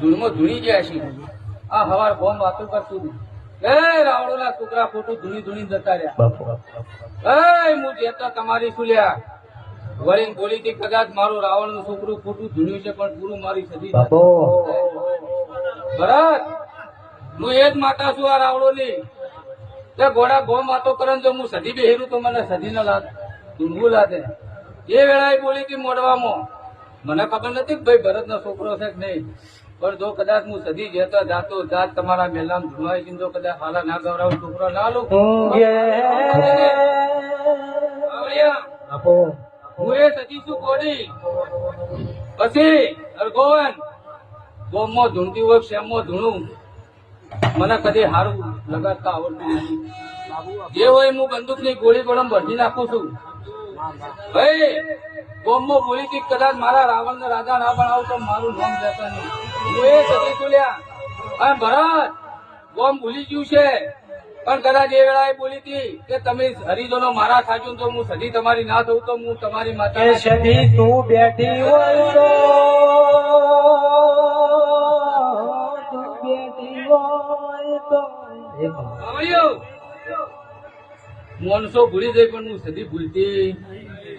ધૂળમાં ધૂણી ગયા છે આ હવાર ફોન વાતો કરતું. એ રાવણોના છોકરા ખોટું ધૂણી ધૂણી જતા રહ્યા. એ હું જેતા તમારી શું લ્યા? વળીને બોલી હતી કદાચ મારું રાવણનું છોકરું ખોટું ધૂણ્યું છે પણ પૂરું મારી સદી ભરત હું એ જ માતા છું આ રાવણો ની તે ઘોડા ગોમ વાતો કરે જો હું સદી બેહેરું તો મને સદી ના લાગે. ધૂંધવું લાગે. એ વેળાએ બોલી હતી મોડવામાં મને ખબર નથી ભાઈ ભરત નો છોકરો છે કે નહીં. પણ જો કદાચ હું સદી જતો જાતો જાત તમારા મેલામ ધુમાઈ જઈને જો કદાચ હાલા ના ગવરાવ છોકરો ના લો હું એ સજી છું કોડી. પછી અરગોવન ગોમો ધૂણતી હોય શેમો ધૂણું. મને કદી સારું લગાડતા આવડતું નથી. જે હોય હું બંદૂકની ગોળી પણ ભરી નાખું છું. ભાઈ ગોમો ગોળી થી કદાચ મારા રાવણ ને રાજા ના બનાવું તો મારું નામ જતા નહીં. હું એ અને ભરત બોમ ભૂલી ગયું છે. પણ કદાચ એ વેળાએ બોલી હતી કે તમે હરિજનો મારા થાજો તો હું સદી તમારી ના થઉં તો હું તમારી માતા તું બેઠી હોય તો તું બેઠી હોય તો. માણસો ભૂલી જાય પણ હું સદી ભૂલતી.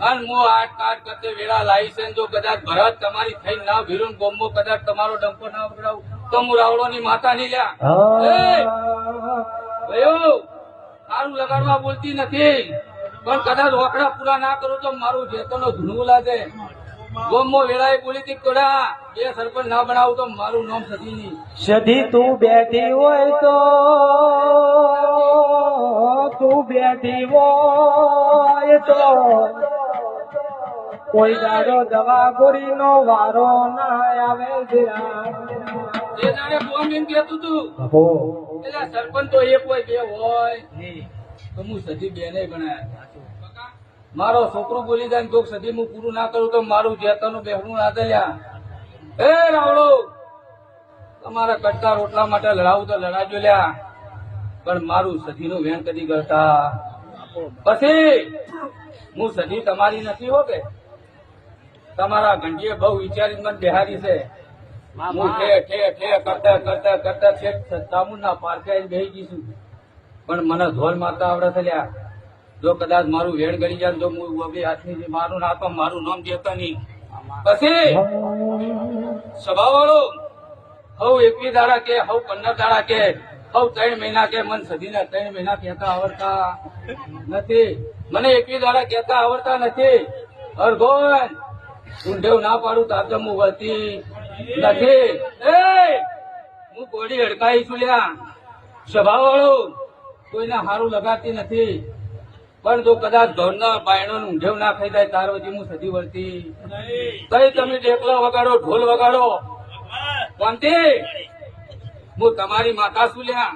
અને હું આઠ કાટ કરતે વેળા લાવી છે જો કદાચ ભરત તમારી થઈ ના ભીરું ગોમો કદાચ તમારો ડંકો ના વગડાવું તો હું રાવળો ની માતા ની લ્યા. એ! સારું લગાડવા બોલતી નથી. પણ કદાચ રોકડા પૂરા ના કરું તો મારું જેતનો ધૂણવું લાગે. ગોમો વેળાએ બોલી હતી કોડા બે સરપંચ ના બનાવું તો મારું નામ સદી નહીં. સધી તું બેઠી હોય તો. તું બેઠી હોય તો કોઈ દાડો દવા ગોરી નો વારો ના આવે જે જાણે બોમ્બ એમ કહેતું તું. સરપંચ તો એક હોય બે હોય. તો હું સદી બે નહીં મારો છોકરો બોલી જાય જો સદી હું પૂરું ના કરું તો મારું જેતાનું બેહણું ના દલ્યા. એ રાવડો તમારા કટકા રોટલા માટે લડાવું તો લડાજો લ્યા. પણ મારું સદીનું વેણ કદી કરતા પછી હું સદી તમારી નથી હો કે. તમારા ઘંટીએ બહુ વિચારી મને બિહારી છે. હું ઠે ઠે ઠે કરતા કરતા કરતા છેક ચામુંડના પાર્કે આવીને બેસી પણ મને ધોલ મારતા આવડે છે લ્યા. જો કદાચ મારું વેણ ગળી જાય તો હું બબે હાથની મારું ના તો મારું નામ દેતા નહીં. પછી સભા વાળો હવ એકવી દાડા કે હવ પંદર દાડા કે હવ ત્રણ મહિના કે મન સદીના ત્રણ મહિના કહેતા આવડતા નથી. મને એકવી દ્વારા કહેતા આવડતા નથી. હરગોન ઊંઢેવ ના પાડું તાર હું વળતી નથી. એ હું ગોળી હડકાઈ છું લ્યા. સ્વભાવ વાળું કોઈને સારું લગાડતી નથી. પણ જો કદાચ ધોરના બાયણો ઊંઢેવ ના ખાઈ જાય તાર વચ્ચે હું સધી વળતી. કઈ તમે ઢેકલા વગાડો ઢોલ વગાડો. કોનથી? હું તમારી માતા છું લ્યા.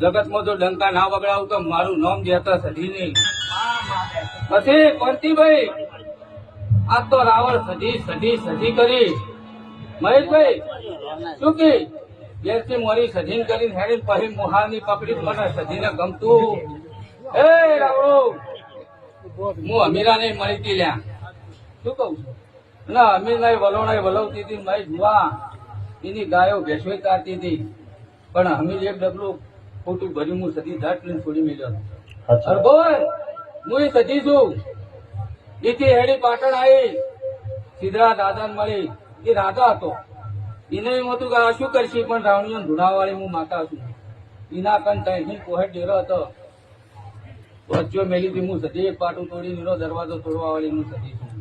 જગતમાં જો ડંકા ના વગડાવું તો મારું નામ જતા સધી નહીં. પછી પરતીભાઈ આ તો રાવણ સધી સધી સધી કરી. મહેશભાઈ શું કે? ઘેરથી મોરી સજીન કરીને હેરી પછી મોહાની પકડી મને સજીને ગમતું. એ રાવણો હું અમીરા ને મળી હતી લ્યા. શું કહું છું? ના અમીર ના વલોણાએ વલવતી હતી મારી જુવા. એની ગાયો ભેંસો કાઢતી હતી. પણ અમીર એક ડબલું ખોટું ભર્યું હું સદી ધાટ લઈને છોડી મેલ્યો. અરે બોલ હું સજી છું. એથી હેડી પાટણ આવી. સિદ્ધરા દાદા મળી. એ રાજા હતો. એને એમ હતું કે આ શું કરશે? પણ રાવણીઓ ધૂળાવાળી હું માતા છું. એના કન ત્યાંથી કોહેટ ડેરો હતો. વચ્ચે મેલી હતી હું સજી એક પાટું તોડી નીરો દરવાજો તોડવા વાળી હું સજી છું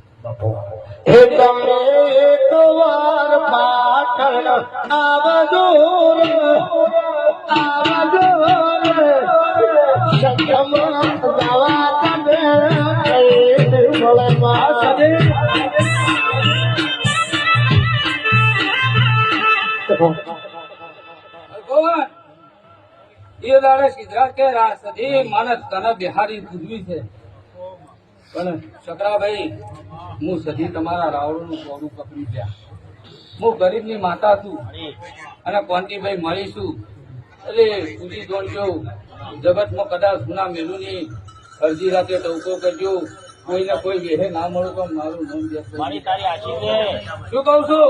પાટણ આવજો રે, સત્યમાં જવા તમે એ દાડે સિદ્ધરાજ કે રા સદી માનસ તને પૂજવી છે પણ હું સદી તમારા રાવણનું કોડું પકડી ગયા હું ગરીબની માતા છું અને કોંતીભાઈ મળીશું એટલે પૂજી દોડજો જગતમાં કદાચ ગુના મેલું નહીં અડધી રાતે ટવકો કરજો. કોઈને કોઈ વેહે ના મળું તો મારું નામ શું કહું છું?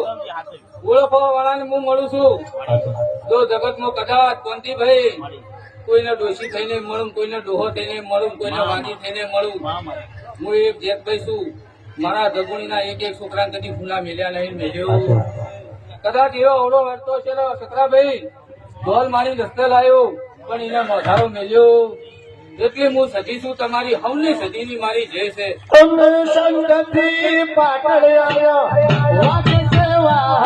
ઓળખવા વાળાને હું મળું છું. જો જગતમાં કદાચ કોંતીભાઈ કોઈને ડોશી થઈને મળું કોઈને ડોહો થઈને મળું કોઈને વાગી થઈને મળું. હું એક જેતભાઈ છું. મારા જગુણીના એક એક છોકરા કદી ફૂલા મેલ્યા નહીં મેલ્યો. કદાચ એવો અવડો વર્તો છે શકરાભાઈ ઢોલ મારી રસ્તે લાયો પણ એને મોઢારો મેલ્યો. એટલે હું સજી છું તમારી હવની સજીની મારી જે છે. સેવા